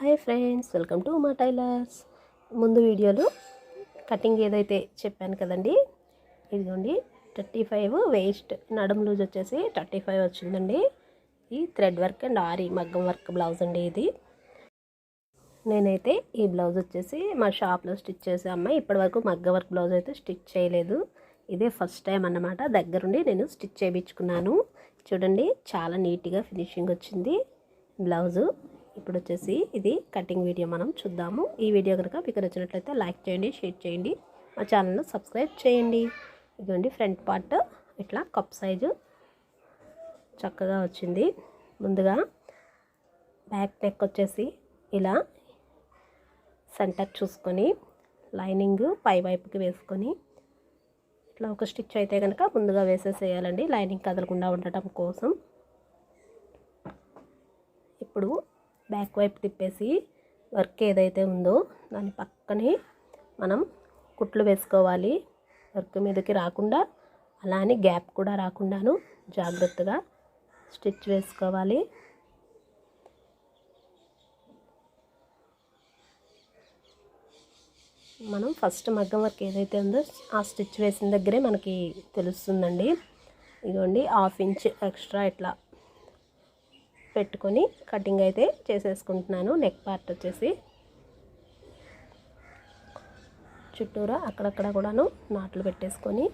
Hi friends welcome to మా tailors. ముందు వీడియోలో కటింగ్ ఏదైతే చెప్పాను కదండి ఇదిగోండి థర్టీ ఫైవ్ వేస్ట్ నడుము లూజ్ వచ్చేసి థర్టీ ఫైవ్ వచ్చిందండి. ఈ థ్రెడ్ వర్క్ అండ్ ఆరి మగ్గం వర్క్ బ్లౌజ్ అండి ఇది. నేనైతే ఈ బ్లౌజ్ వచ్చేసి మా షాప్లో స్టిచ్ చేసే అమ్మాయి ఇప్పటివరకు మగ్గ వర్క్ బ్లౌజ్ అయితే స్టిచ్ చేయలేదు. ఇదే ఫస్ట్ టైం అన్నమాట. దగ్గరుండి నేను స్టిచ్ చేయించుకున్నాను. చూడండి చాలా నీట్గా ఫినిషింగ్ వచ్చింది బ్లౌజు ఇప్పుడు వచ్చేసి ఇది కటింగ్ వీడియో మనం చూద్దాము. ఈ వీడియో కనుక మీకు నచ్చినట్లయితే లైక్ చేయండి షేర్ చేయండి. మా ఛానల్ను సబ్స్క్రైబ్ చేయండి. ఇదిగోండి ఫ్రంట్ పార్ట్ ఇట్లా కప్ సైజు చక్కగా వచ్చింది. ముందుగా బ్యాక్ నెక్ వచ్చేసి ఇలా సెంటర్ చూసుకొని లైనింగ్ పై వైపుకి వేసుకొని ఇట్లా ఒక స్టిచ్ అయితే కనుక ముందుగా వేసేసేయాలండి. లైనింగ్ కదలకుండా ఉండటం కోసం. ఇప్పుడు బ్యాక్ వైపు తిప్పేసి వర్క్ ఏదైతే ఉందో దాని పక్కనే మనం కుట్లు వేసుకోవాలి. వర్క్ మీదకి రాకుండా అలా అని గ్యాప్ కూడా రాకుండాను జాగ్రత్తగా స్టిచ్ వేసుకోవాలి. మనం ఫస్ట్ మగ్గం వర్క్ ఏదైతే ఉందో ఆ స్టిచ్ వేసిన దగ్గరే మనకి తెలుస్తుందండి. ఇదిగోండి హాఫ్ ఇంచ్ ఎక్స్ట్రా ఇట్లా పెట్టుకొని కటింగ్ అయితే చేసేసుకుంటున్నాను. నెక్ పార్ట్ వచ్చేసి చుట్టూరా అక్కడక్కడ కూడాను నాట్లు పెట్టేసుకొని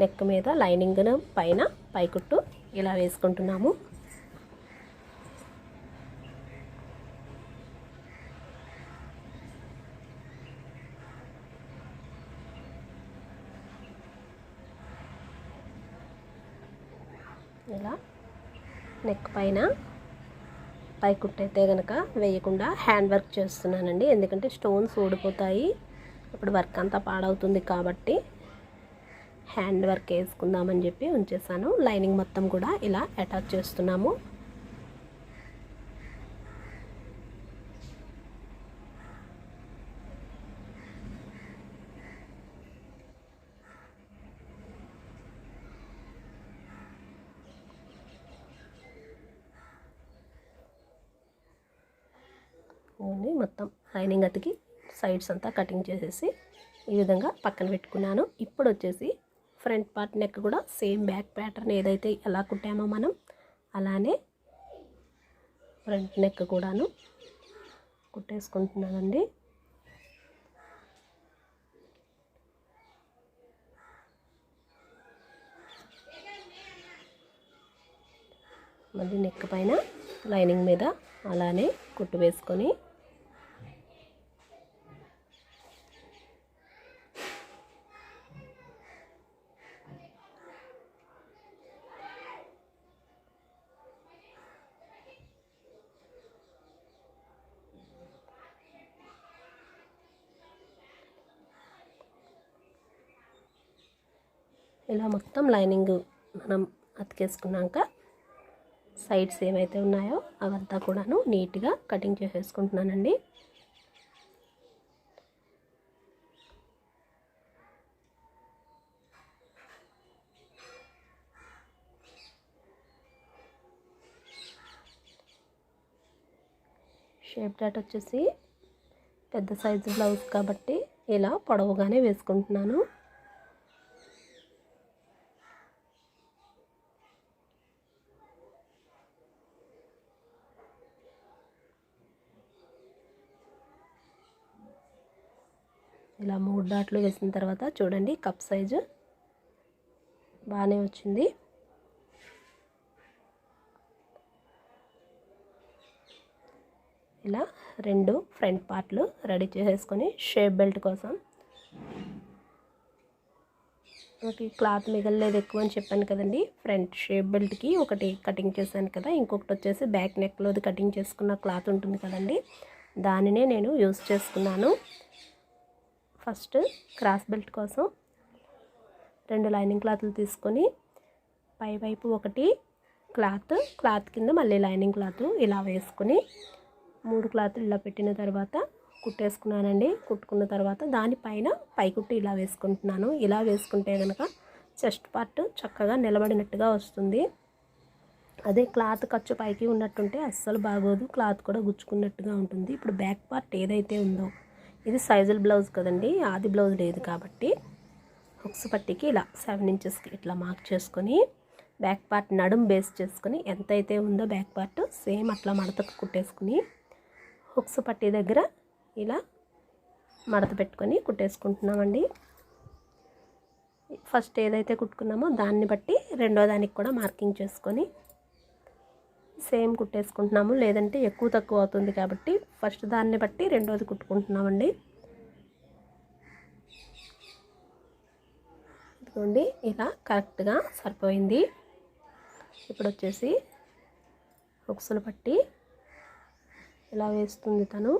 నెక్ మీద లైనింగ్ పైన పైకుట్టు ఇలా వేసుకుంటున్నాము. ఇలా నెక్ పైన పై అయితే కనుక వేయకుండా హ్యాండ్ వర్క్ చేస్తున్నానండి. ఎందుకంటే స్టోన్స్ ఊడిపోతాయి. ఇప్పుడు వర్క్ అంతా పాడవుతుంది కాబట్టి హ్యాండ్ వర్క్ వేసుకుందామని చెప్పి ఉంచేసాను. లైనింగ్ మొత్తం కూడా ఇలా అటాచ్ చేస్తున్నాము. ఇవన్నీ మొత్తం లైనింగ్ అతికి సైడ్స్ అంతా కటింగ్ చేసేసి ఈ విధంగా పక్కన పెట్టుకున్నాను. ఇప్పుడు వచ్చేసి ఫ్రంట్ పార్ట్ నెక్ కూడా సేమ్ బ్యాక్ ప్యాటర్న్ ఏదైతే ఎలా కుట్టామో మనం అలానే ఫ్రంట్ నెక్ కూడాను కుట్టేసుకుంటున్నానండి. మళ్ళీ నెక్ పైన లైనింగ్ మీద అలానే కుట్టు వేసుకొని ఇలా మొత్తం లైనింగ్ మనం అతికేసుకున్నాక సైడ్స్ ఏమైతే ఉన్నాయో అవంతా కూడాను నీట్గా కటింగ్ చేసేసుకుంటున్నానండి. షేప్ డాట్ వచ్చేసి పెద్ద సైజు బ్లౌజ్ కాబట్టి ఇలా పొడవుగానే వేసుకుంటున్నాను. ఇలా మూడు డాట్లు వేసిన తర్వాత చూడండి కప్ సైజు. బాగానే వచ్చింది. ఇలా రెండు ఫ్రంట్ పార్ట్లు రెడీ చేసేసుకొని షేప్ బెల్ట్ కోసం. ఒకటి క్లాత్ మిగలలేదు ఎక్కువ అని చెప్పాను కదండి. ఫ్రంట్ షేప్ బెల్ట్కి ఒకటి కటింగ్ చేశాను కదా ఇంకొకటి వచ్చేసి బ్యాక్ నెక్లోది కటింగ్ చేసుకున్న క్లాత్ ఉంటుంది కదండి. దానినే నేను యూస్ చేసుకున్నాను. ఫస్ట్ క్రాస్ బెల్ట్ కోసం రెండు లైనింగ్ క్లాత్లు తీసుకొని పై వైపు ఒకటి క్లాత్ క్లాత్ కింద మళ్ళీ లైనింగ్ క్లాత్ ఇలా వేసుకొని మూడు క్లాత్లు ఇలా పెట్టిన తర్వాత కుట్టేసుకున్నానండి. కుట్టుకున్న తర్వాత దానిపైన పైకుట్టు ఇలా వేసుకుంటున్నాను. ఇలా వేసుకుంటే కనుక చెస్ట్ పార్ట్ చక్కగా నిలబడినట్టుగా వస్తుంది. అదే క్లాత్ ఖర్చు పైకి ఉన్నట్టుంటే అస్సలు బాగోదు. క్లాత్ కూడా గుచ్చుకున్నట్టుగా ఉంటుంది. ఇప్పుడు బ్యాక్ పార్ట్ ఏదైతే ఉందో ఇది సైజుల బ్లౌజ్ కదండి ఆది బ్లౌజ్ లేదు కాబట్టి హుక్స్ పట్టికి ఇలా సెవెన్ ఇంచెస్కి ఇట్లా మార్క్ చేసుకొని బ్యాక్ పార్ట్ నడుం బేస్ చేసుకొని ఎంతైతే ఉందో బ్యాక్ పార్ట్ సేమ్ అట్లా మడతకు కుట్టేసుకుని హుక్స్ పట్టి దగ్గర ఇలా మడత పెట్టుకొని కుట్టేసుకుంటున్నామండి. ఫస్ట్ ఏదైతే కుట్టుకున్నామో దాన్ని బట్టి రెండో దానికి కూడా మార్కింగ్ చేసుకొని సేమ్ కుట్టేసుకుంటున్నాము. లేదంటే ఎక్కువ తక్కువ అవుతుంది కాబట్టి ఫస్ట్ దాన్ని బట్టి రెండోది కుట్టుకుంటున్నామండి. ఇదిగోండి ఇలా కరెక్ట్గా సరిపోయింది. ఇప్పుడు వచ్చేసి హుక్స్లు పట్టి ఇలా వేస్తుంది తను.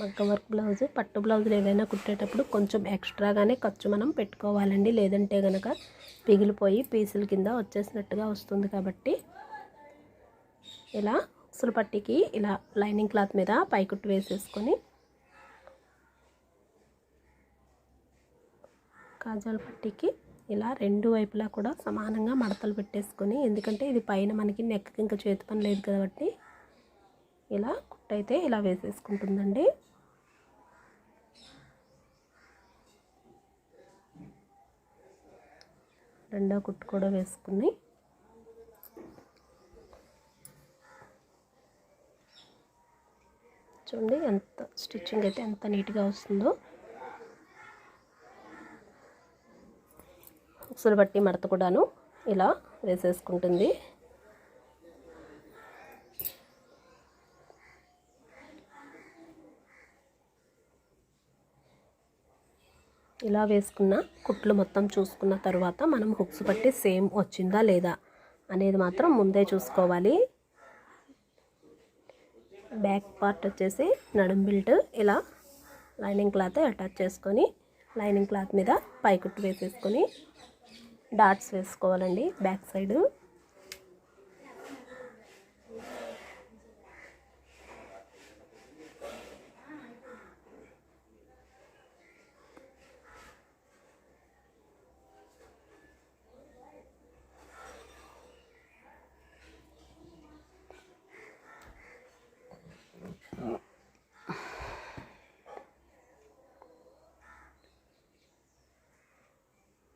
మగ్గ వర్క్ బ్లౌజ్ పట్టు బ్లౌజులు ఏదైనా కుట్టేటప్పుడు కొంచెం ఎక్స్ట్రాగానే ఖర్చు మనం పెట్టుకోవాలండి. లేదంటే కనుక పిగిలిపోయి పీసుల కింద వచ్చేసినట్టుగా వస్తుంది కాబట్టి ఇలా ఉసులు పట్టికి ఇలా లైనింగ్ క్లాత్ మీద పైకుట్టు వేసేసుకొని కాజాల పట్టికి ఇలా రెండు వైపులా కూడా సమానంగా మడతలు పెట్టేసుకొని ఎందుకంటే ఇది పైన మనకి నెక్కకి ఇంకా చేతి పని లేదు కాబట్టి ఇలా కుట్టయితే ఇలా వేసేసుకుంటుందండి. రెండో కుట్టు కూడా వేసుకుని చూడండి ఎంత స్టిచ్చింగ్ అయితే ఎంత నీట్గా వస్తుందో. ఉక్సులు బట్టి మడత కూడాను ఇలా వేసేసుకుంటుంది. ఇలా వేసుకున్న కుట్లు మొత్తం చూసుకున్న తర్వాత మనం హుక్స్ పట్టి సేమ్ వచ్చిందా లేదా అనేది మాత్రం ముందే చూసుకోవాలి. బ్యాక్ పార్ట్ వచ్చేసి నడుం బిల్ట్ ఇలా లైనింగ్ క్లాత్ అటాచ్ చేసుకొని లైనింగ్ క్లాత్ మీద పైకుట్టు వేసేసుకొని డాట్స్ వేసుకోవాలండి బ్యాక్ సైడు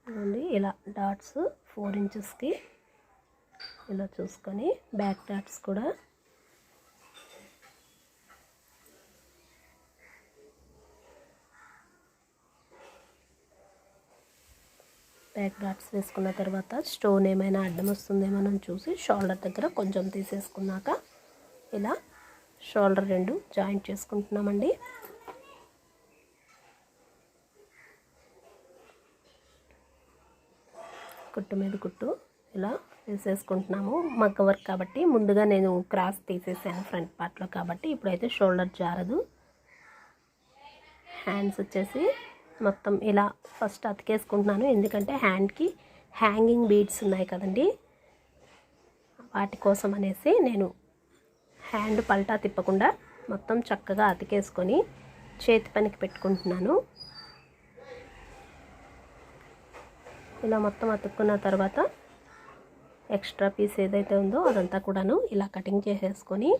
ఇదిగోండి ఇలా డాట్స్ ఫోర్ ఇంచెస్కి ఇలా చూసుకొని బ్యాక్ డాట్స్ కూడా. బ్యాక్ డాట్స్ వేసుకున్న తర్వాత స్టోన్ ఏమైనా అడ్డం వస్తుందేమో చూసి షోల్డర్ దగ్గర కొంచెం తీసేసుకున్నాక ఇలా షోల్డర్ రెండు జాయింట్ చేసుకుంటున్నామండి. కుట్టు మీద కుట్టు ఇలా వేసేసుకుంటున్నాము. మగ్గ వర్క్ కాబట్టి ముందుగా నేను క్రాస్ తీసేసాను ఫ్రంట్ పార్ట్లో కాబట్టి ఇప్పుడైతే షోల్డర్ జారదు. హ్యాండ్స్ వచ్చేసి మొత్తం ఇలా ఫస్ట్ అతికేసుకుంటున్నాను. ఎందుకంటే హ్యాండ్కి హ్యాంగింగ్ బీడ్స్ ఉన్నాయి కదండి. వాటి కోసం అనేసి నేను హ్యాండ్ పల్టా తిప్పకుండా మొత్తం చక్కగా అతికేసుకొని చేతి పనికి పెట్టుకుంటున్నాను. ఇలా మొత్తం అతుక్కున్న తర్వాత ఎక్స్ట్రా పీస్ ఏదైతే ఉందో అదంతా కూడాను ఇలా కటింగ్ చేసేసుకొని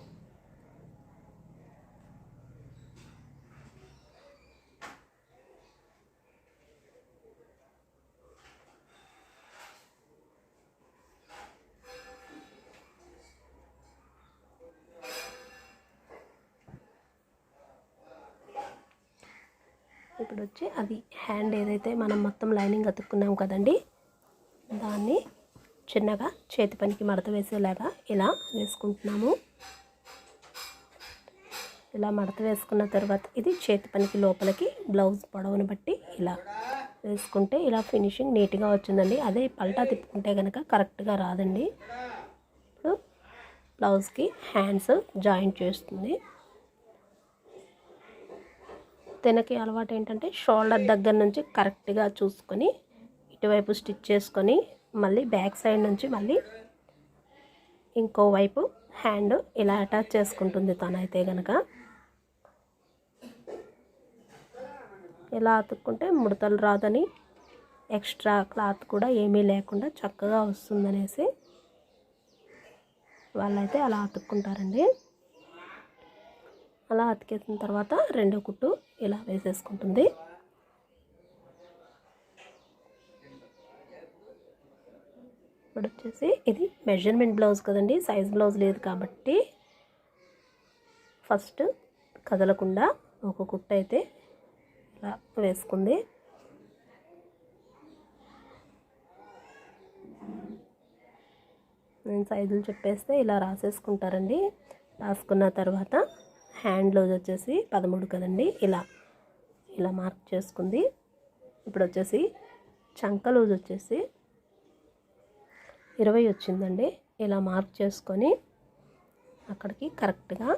ఇప్పుడు వచ్చి అది హ్యాండ్ ఏదైతే మనం మొత్తం లైనింగ్ అతుక్కున్నాం కదండి దాన్ని చిన్నగా చేతి పనికి మడత వేసేలాగా ఇలా వేసుకుంటున్నాము. ఇలా మడత వేసుకున్న తర్వాత ఇది చేతి పనికి లోపలికి బ్లౌజ్ పొడవును బట్టి ఇలా వేసుకుంటే ఇలా ఫినిషింగ్ నీట్గా వచ్చిందండి. అదే పల్టా తిప్పుకుంటే కనుక కరెక్ట్గా రాదండి. ఇప్పుడు బ్లౌజ్కి హ్యాండ్స్ జాయింట్ చేస్తుంది. తినకి అలవాటు ఏంటంటే షోల్డర్ దగ్గర నుంచి కరెక్ట్గా చూసుకొని ఇటువైపు స్టిచ్ చేసుకొని మళ్ళీ బ్యాక్ సైడ్ నుంచి మళ్ళీ ఇంకోవైపు హ్యాండ్ ఇలా అటాచ్ చేసుకుంటుంది తనైతే కనుక ఇలా అతుక్కుంటే ముడతలు రాదని ఎక్స్ట్రా క్లాత్ కూడా ఏమీ లేకుండా చక్కగా వస్తుందనేసి వాళ్ళైతే అలా అతుక్కుంటారండి. అలా అతికేసిన తర్వాత రెండో కుట్టు ఇలా వేసేసుకుంటుంది. ఇప్పుడు వచ్చేసి ఇది మెజర్మెంట్ బ్లౌజ్ కదండి సైజ్ బ్లౌజ్ లేదు కాబట్టి ఫస్ట్ కదలకుండా ఒక కుట్ట అయితే ఇలా వేసుకుంది. నేను సైజులు చెప్పేస్తే ఇలా రాసేసుకుంటారండి. రాసుకున్న తర్వాత హ్యాండ్ లూజ్ వచ్చేసి పదమూడు కదండి. ఇలా ఇలా మార్క్ చేసుకుంది. ఇప్పుడు వచ్చేసి చంక లూజ్ వచ్చేసి ఇరవై వచ్చిందండి. ఇలా మార్క్ చేసుకొని అక్కడికి కరెక్ట్గా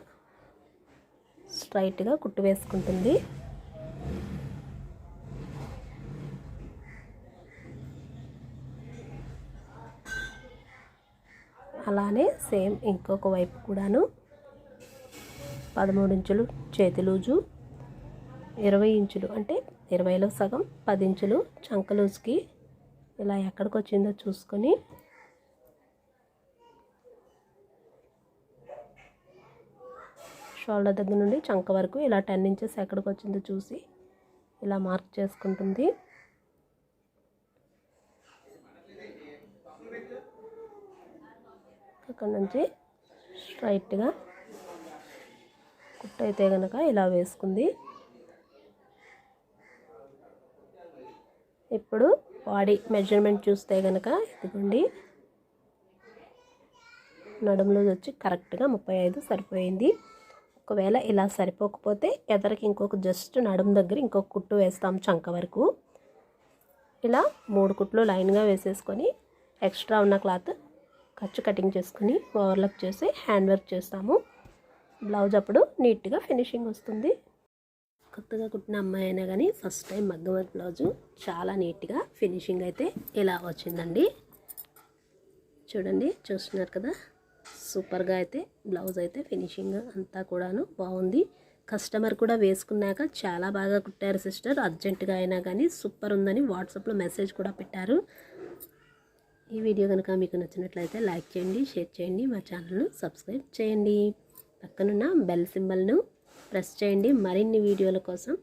స్ట్రైట్గా కుట్టు వేసుకుంటుంది. అలానే సేమ్ ఇంకొక వైపు కూడాను పదమూడు ఇంచులు చేతి లూజు ఇరవై ఇంచులు అంటే ఇరవైలో సగం పది ఇంచులు చంక లూజ్కి. ఇలా ఎక్కడికి వచ్చిందో చూసుకొని షోల్డర్ దగ్గర నుండి చంక వరకు ఇలా టెన్ ఇంచెస్ ఎక్కడికి వచ్చిందో చూసి ఇలా మార్క్ చేసుకుంటుంది. అక్కడ నుంచి స్ట్రైట్గా కుట్ట అయితే కనుక ఇలా వేసుకుంది. ఇప్పుడు బాడీ మెజర్మెంట్ చూస్తే కనుక ఇదిగోండి. నడుములో వచ్చి కరెక్ట్గా ముప్పై ఐదు సరిపోయింది. ఒకవేళ ఇలా సరిపోకపోతే ఎదరికి ఇంకొక జస్ట్ నడుము దగ్గర ఇంకొక కుట్టు వేస్తాం చంక వరకు. ఇలా మూడు కుట్లు లైన్గా వేసేసుకొని ఎక్స్ట్రా ఉన్న క్లాత్ ఖర్చు కటింగ్ చేసుకుని ఓవర్లక్ చేసి హ్యాండ్ వర్క్ చేస్తాము. బ్లౌజ్ అప్పుడు నీట్గా ఫినిషింగ్ వస్తుంది. కొత్తగా కుట్టిన అమ్మాయి అయినా కానీ ఫస్ట్ టైం మగ్గం వర్క్ బ్లౌజు చాలా నీట్గా ఫినిషింగ్ అయితే ఇలా వచ్చిందండి. చూడండి చూస్తున్నారు కదా? సూపర్గా అయితే బ్లౌజ్ అయితే ఫినిషింగ్ అంతా కూడాను బాగుంది. కస్టమర్ కూడా వేసుకున్నాక చాలా బాగా కుట్టారు సిస్టర్. అర్జెంటుగా అయినా కానీ సూపర్ ఉందని వాట్సాప్లో మెసేజ్ కూడా పెట్టారు. ఈ వీడియో కనుక మీకు నచ్చినట్లయితే లైక్ చేయండి షేర్ చేయండి మా ఛానల్ను సబ్స్క్రైబ్ చేయండి. పక్కనున్న బెల్ సింబల్ను ప్రెస్ చేయండి. మరిన్ని వీడియోల కోసం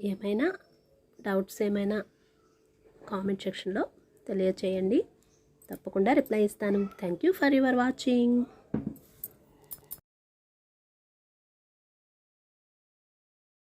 ఏమైనా డౌట్స్ ఏమైనా కామెంట్ సెక్షన్లో తెలియచేయండి. తప్పకుండా రిప్లై ఇస్తాను. Thank you for your watching.